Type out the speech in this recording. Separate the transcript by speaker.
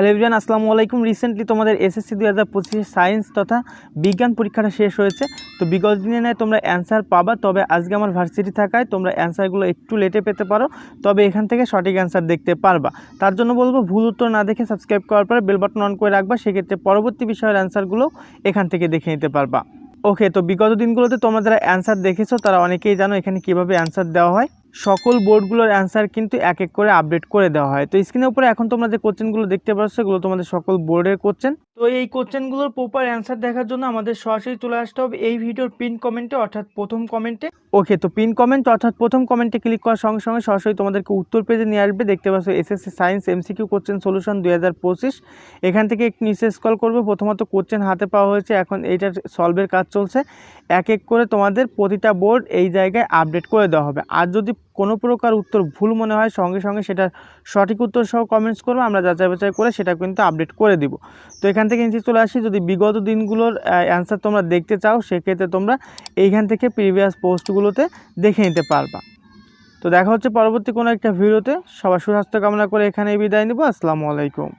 Speaker 1: Hello everyone আসসালামু আলাইকুম। Recently তোমাদের এসএসসি দু হাজার পঁচিশে সায়েন্স তথা বিজ্ঞান পরীক্ষাটা শেষ হয়েছে। তো বিগত দিনে নেয় তোমরা অ্যান্সার পাবা, তবে আজকে আমার ভার্সিটি থাকায় তোমরা অ্যান্সারগুলো একটু লেটে পেতে পারো, তবে এখান থেকে সঠিক অ্যান্সার দেখতে পারবা। তার জন্য বলব, ভুল উত্তর না দেখে সাবস্ক্রাইব করার পরে বেল বাটন অন করে রাখবা, সেক্ষেত্রে পরবর্তী বিষয়ের অ্যান্সারগুলো এখান থেকে দেখে নিতে পারবা। ওকে তো বিগত দিনগুলোতে তোমরা যারা অ্যান্সার দেখেছ, তারা অনেকেই জানো এখানে কীভাবে অ্যান্সার দেওয়া হয়। সকল বোর্ডগুলোর অ্যান্সার কিন্তু এক এক করে আপডেট করে দেওয়া হয়। তো স্ক্রিনের উপরে এখন তোমরা যে কোশ্চেনগুলো দেখতে পাচ্ছ, সেগুলো তোমাদের সকল বোর্ডের কোশ্চেন তো এই কোশ্চেনগুলোর প্রপার অ্যান্সার দেখার জন্য আমাদের সরাসরি চলে আসতে হবে এই ভিডিওর পিন কমেন্টে অর্থাৎ প্রথম কমেন্টে ওকে তো পিন কমেন্ট অর্থাৎ প্রথম কমেন্টে ক্লিক করার সঙ্গে সঙ্গে সরাসরি তোমাদেরকে উত্তর পেজে নিয়ে আসবে। দেখতে পাচ্ছ S S C science M C Q question solution দুই হাজার পঁচিশ। এখান থেকে একটু নিচে স্কল করবে, প্রথমত কোশ্চেন হাতে পাওয়া হয়েছে, এখন এইটার সলভের কাজ চলছে। এক এক করে তোমাদের প্রতিটা বোর্ড এই জায়গায় আপডেট করে দেওয়া হবে। আর যদি কোনো প্রকার উত্তর ভুল মনে হয়, সঙ্গে সঙ্গে সেটা সঠিক উত্তর সহ কমেন্টস করব, আমরা যাচাই বাছাই করে সেটা কিন্তু আপডেট করে দিব। তো এখান থেকে নিচে চলে আসি। যদি বিগত দিনগুলোর অ্যান্সার তোমরা দেখতে চাও, সেক্ষেত্রে তোমরা এইখান থেকে প্রিভিয়াস পোস্টগুলোতে দেখে নিতে পারবা। তো দেখা হচ্ছে পরবর্তী কোনো একটা ভিডিওতে। সবার সুস্বাস্থ্য কামনা করে এখানেই বিদায় নিব। আসসালামু আলাইকুম।